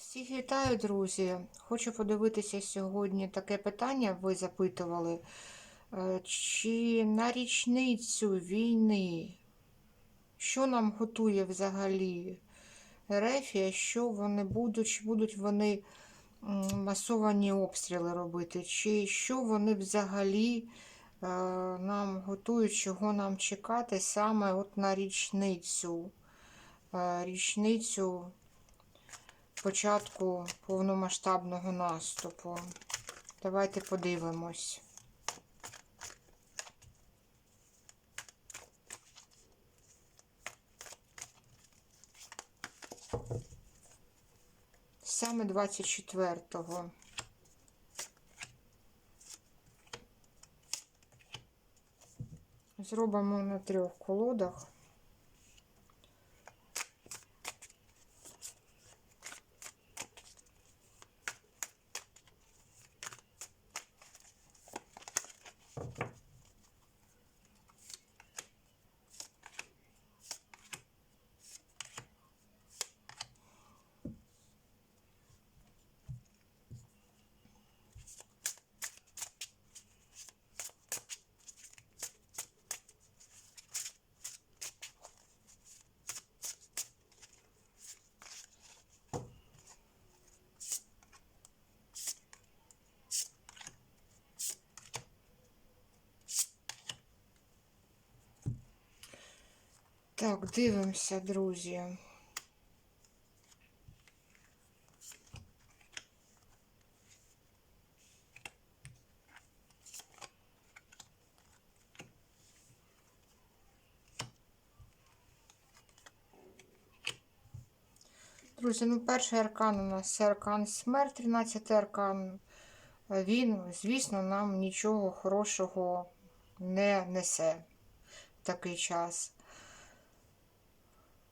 Всіх вітаю, друзі! Хочу подивитися сьогодні таке питання, ви запитували. Е, Чи на річницю війни, що нам готує взагалі Ерефія, що вони будуть, чи будуть вони масовані обстріли робити, чи що вони взагалі е, нам готують, чого нам чекати саме от на річницю. Е, Річницю початку повномасштабного наступу. Давайте подивимось. Саме 24-го. Зробимо на трьох колодах. Так, дивимося, друзі. Друзі, ну перший аркан у нас це аркан смерть, 13 аркан. Він, звісно, нам нічого хорошого не несе в такий час.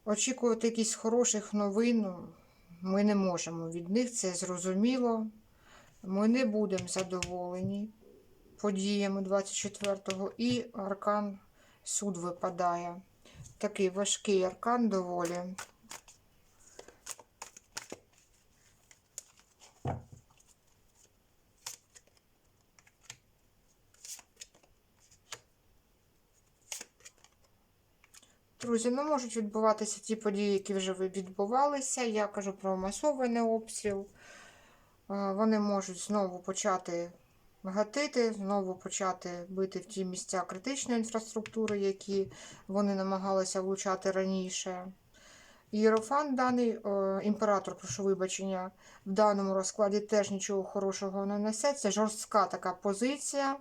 Очікувати якісь хороших новин ми не можемо. Від них це зрозуміло. Ми не будемо задоволені подіями 24-го. І аркан суд випадає. Такий важкий аркан доволі. Друзі, ну можуть відбуватися ті події, які вже відбувалися. Я кажу про масований обстріл. Е, Вони можуть знову почати гатити, знову почати бити в ті місця критичної інфраструктури, які вони намагалися влучати раніше. Єрофан, даний е, імператор, прошу вибачення, в даному розкладі теж нічого хорошого не несе. Це жорстка така позиція.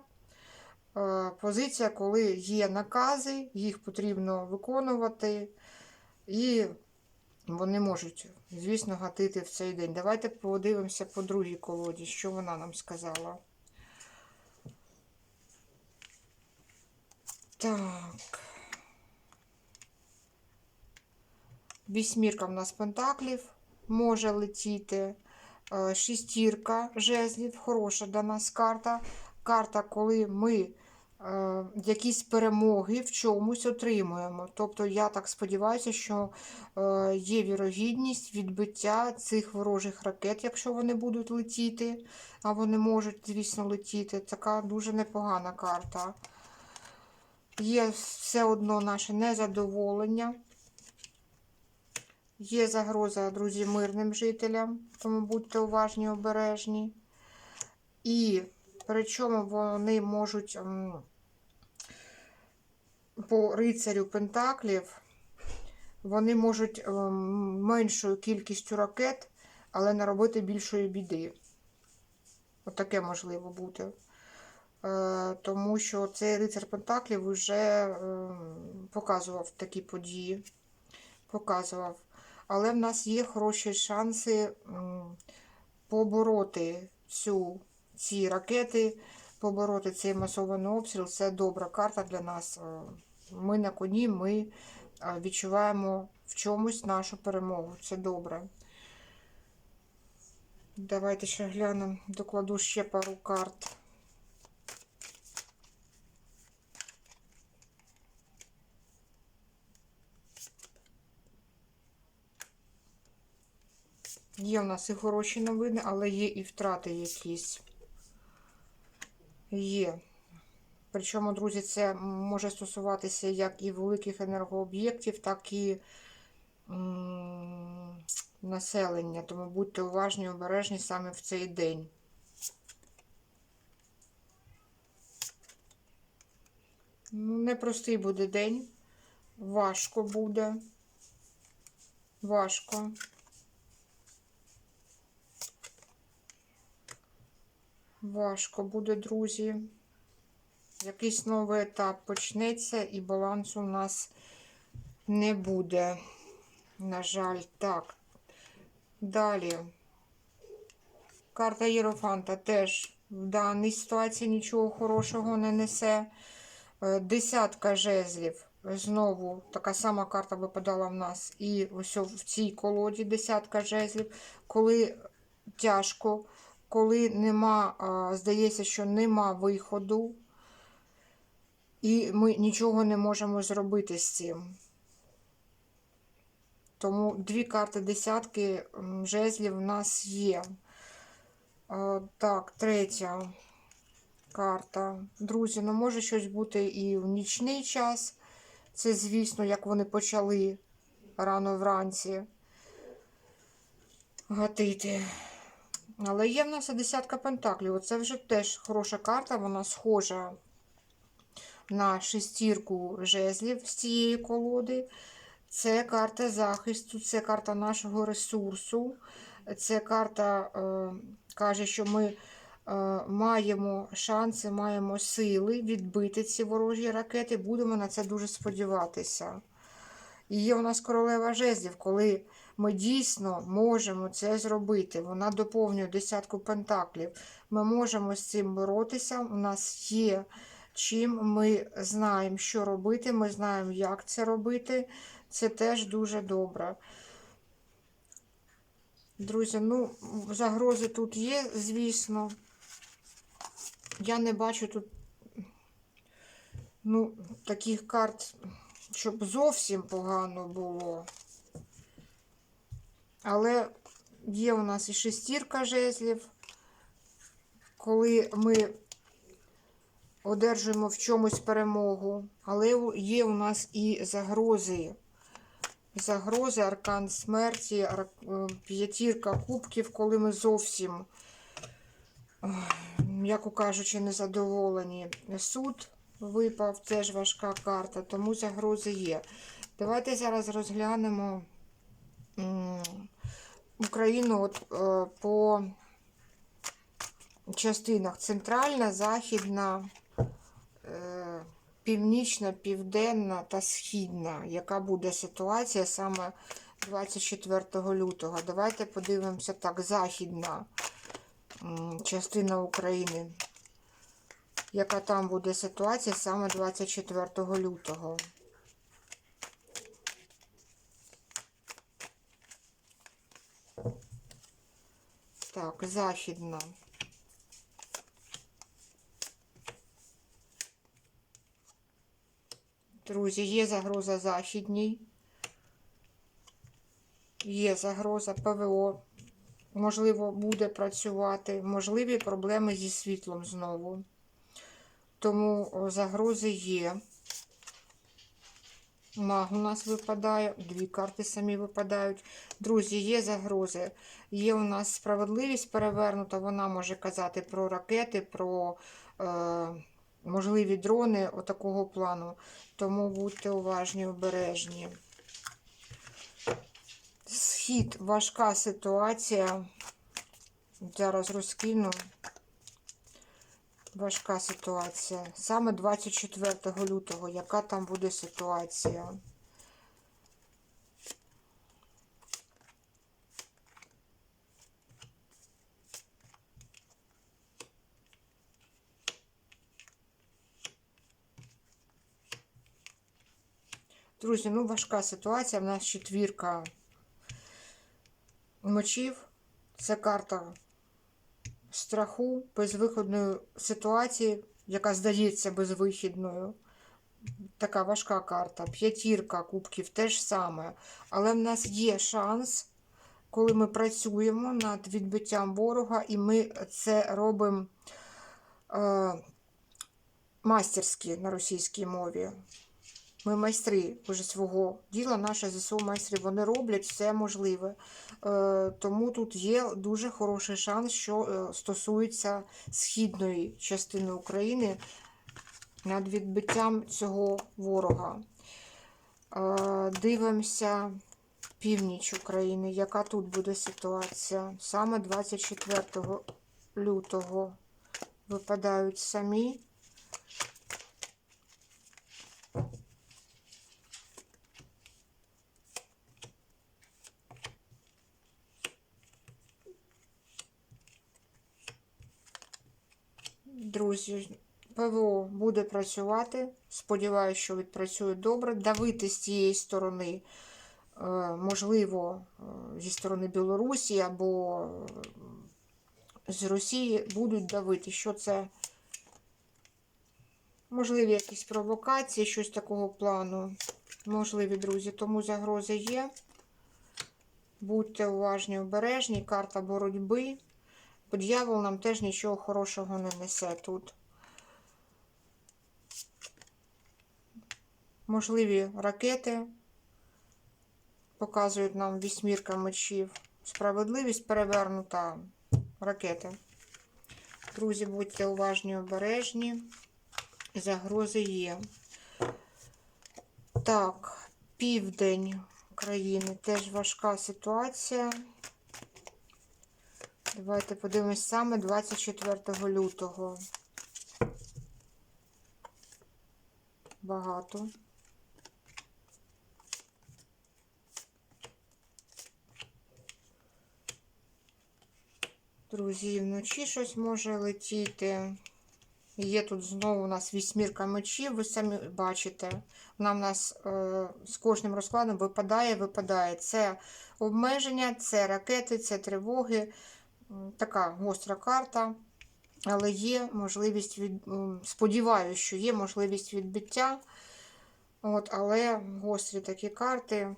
Е, позиція, коли є накази, їх потрібно виконувати, і вони можуть, звісно, гатити в цей день. Давайте подивимося по другій колоді, що вона нам сказала. Так. Вісьмірка в нас пентаклів може летіти. Е, Шістірка жезлів, хороша для нас карта. Карта, коли ми якісь перемоги в чомусь отримуємо. Тобто, я так сподіваюся, що е, є вірогідність відбиття цих ворожих ракет, якщо вони будуть летіти, а вони можуть, звісно, летіти. Така дуже непогана карта. Є все одно наше незадоволення. Є загроза, друзі, мирним жителям, тому будьте уважні, обережні. І причому вони можуть по рицарю Пентаклів, вони можуть меншою кількістю ракет, але наробити більшої біди. Отаке можливо бути. Е, Тому що цей рицар Пентаклів вже е, показував такі події. Показував. Але в нас є хороші шанси побороти цю, ці ракети, побороти цей масований обстріл. Це добра карта для нас. Ми на коні, ми відчуваємо в чомусь нашу перемогу. Це добре. Давайте ще глянемо, докладу ще пару карт. Є в нас і хороші новини, але є і втрати якісь. Є. Причому, друзі, це може стосуватися як і великих енергооб'єктів, так і населення. Тому будьте уважні і обережні саме в цей день. Ну, непростий буде день. Важко буде. Важко. Важко буде, друзі. Якийсь новий етап почнеться, і балансу у нас не буде. На жаль, так. Далі. Карта Єрофанта теж в даній ситуації нічого хорошого не несе. Е, Десятка жезлів. Знову така сама карта випадала в нас. І ось в цій колоді десятка жезлів. Коли тяжко, коли нема, здається, що нема виходу, і ми нічого не можемо зробити з цим. Тому дві карти десятки жезлів в нас є. А, Так, третя карта. Друзі, ну може щось бути і в нічний час. Це, звісно, як вони почали рано вранці гатити. Але є в нас десятка пентаклів. Оце вже теж хороша карта, вона схожа на шестірку жезлів з цієї колоди. Це карта захисту, це карта нашого ресурсу. Це карта е, каже, що ми е, маємо шанси, маємо сили відбити ці ворожі ракети. Будемо на це дуже сподіватися. І є у нас королева жезлів, коли ми дійсно можемо це зробити. Вона доповнює десятку пентаклів. Ми можемо з цим боротися. У нас є чим, ми знаємо, що робити, ми знаємо, як це робити. Це теж дуже добре. Друзі, ну, загрози тут є, звісно. Я не бачу тут ну, таких карт, щоб зовсім погано було. Але є у нас і шестірка жезлів, коли ми одержуємо в чомусь перемогу, але є у нас і загрози. Загрози, аркан смерті, е, п'ятірка кубків, коли ми зовсім, м'яко кажучи, незадоволені. Суд випав, теж важка карта, тому загрози є. Давайте зараз розглянемо Україну от, е, по частинах. Центральна, західна, північна, південна та східна. Яка буде ситуація саме 24 лютого? Давайте подивимося так, західна частина України. Яка там буде ситуація саме 24 лютого? Так, західна. Друзі, є загроза західній. Є загроза ПВО. Можливо, буде працювати. Можливі проблеми зі світлом знову. Тому загрози є. Маг у нас випадає, дві карти самі випадають. Друзі, є загрози. Є у нас справедливість перевернута, вона може казати про ракети, про е, можливі дрони отакого плану. Тому будьте уважні, обережні. Схід, важка ситуація. Зараз розкину. Важка ситуація. Саме 24 лютого. Яка там буде ситуація? Друзі, ну важка ситуація. В нас четвірка мечів. Це карта страху, безвиходної ситуації, яка здається безвихідною. Така важка карта. П'ятірка кубків теж саме. Але в нас є шанс коли ми працюємо над відбиттям ворога, і ми це робимо е, мастерськи на російській мові. Ми майстри вже свого діла, наші ЗСУ майстри, вони роблять все можливе. Е, тому тут є дуже хороший шанс, що е, стосується східної частини України над відбиттям цього ворога. Е, дивимося північ України. Яка тут буде ситуація? Саме 24 лютого випадають самі. Друзі, ПВО буде працювати. Сподіваюся, що відпрацює добре. Давити з цієї сторони, е, можливо, е, зі сторони Білорусі або е, з Росії будуть давити. Що це? Можливі якісь провокації, щось такого плану. Можливі, друзі, тому загрози є. Будьте уважні, обережні, карта боротьби. Бо дьявол нам теж нічого хорошого не несе тут. Можливі ракети показують нам вісьмірка мечів. Справедливість перевернута ракети. Друзі, будьте уважні, обережні. Загрози є. Так, південь країни теж важка ситуація. Давайте подивимось саме 24 лютого. Багато. Друзі, вночі щось може летіти. Є тут знову у нас вісьмірка мечів, ви самі бачите. Вона в нас е, з кожним розкладом випадає, випадає. Це обмеження, це ракети, це тривоги. Така гостра карта. Але є можливість від. Сподіваюся, що є можливість відбиття. От, але гострі такі карти.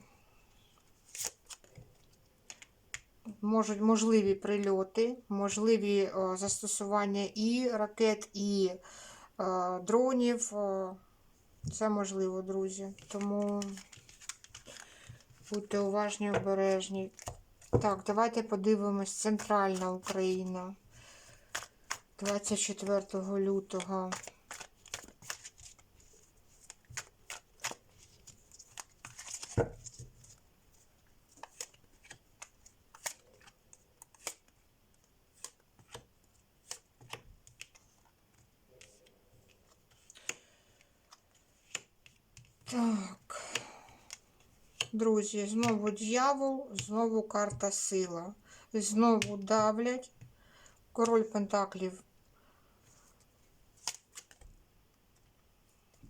Можуть можливі прильоти, можливі е, застосування і ракет, і е, дронів. Е, це можливо, друзі. Тому будьте уважні, обережні. Так, давайте подивимось центральна Україна 24 лютого. Так. Друзі, знову дьявол, знову карта сила. Знову давлять. Король Пентаклів.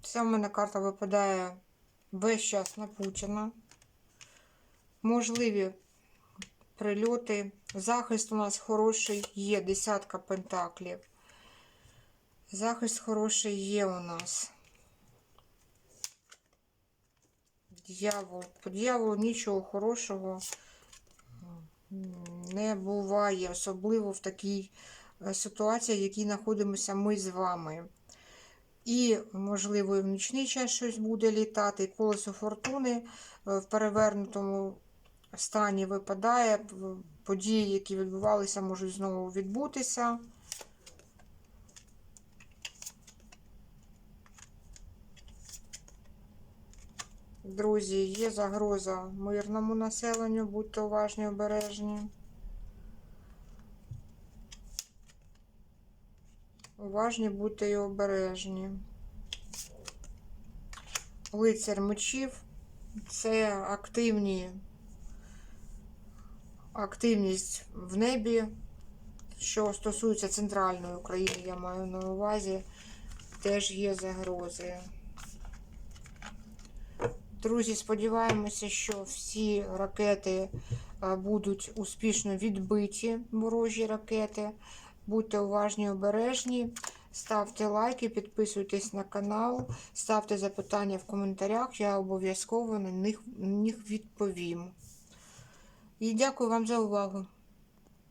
Це в мене карта випадає весь час на Путіна. Можливі прильоти. Захист у нас хороший є, десятка пентаклів. Захист хороший є у нас. Дьявол. По дьяволу нічого хорошого не буває, особливо в такій е, ситуації, в якій знаходимося ми з вами. І, можливо, і в нічний час щось буде літати, і колесо фортуни е, в перевернутому стані випадає. Події, які відбувалися, можуть знову відбутися. Друзі, є загроза мирному населенню, будьте уважні, обережні. Уважні будьте і обережні. Лицар мечів це активні, активність в небі, що стосується центральної України, я маю на увазі, теж є загрози. Друзі, сподіваємося, що всі ракети е, будуть успішно відбиті, ворожі ракети. Будьте уважні, обережні. Ставте лайки, підписуйтесь на канал, ставте запитання в коментарях, я обов'язково на них, на них відповім. І дякую вам за увагу.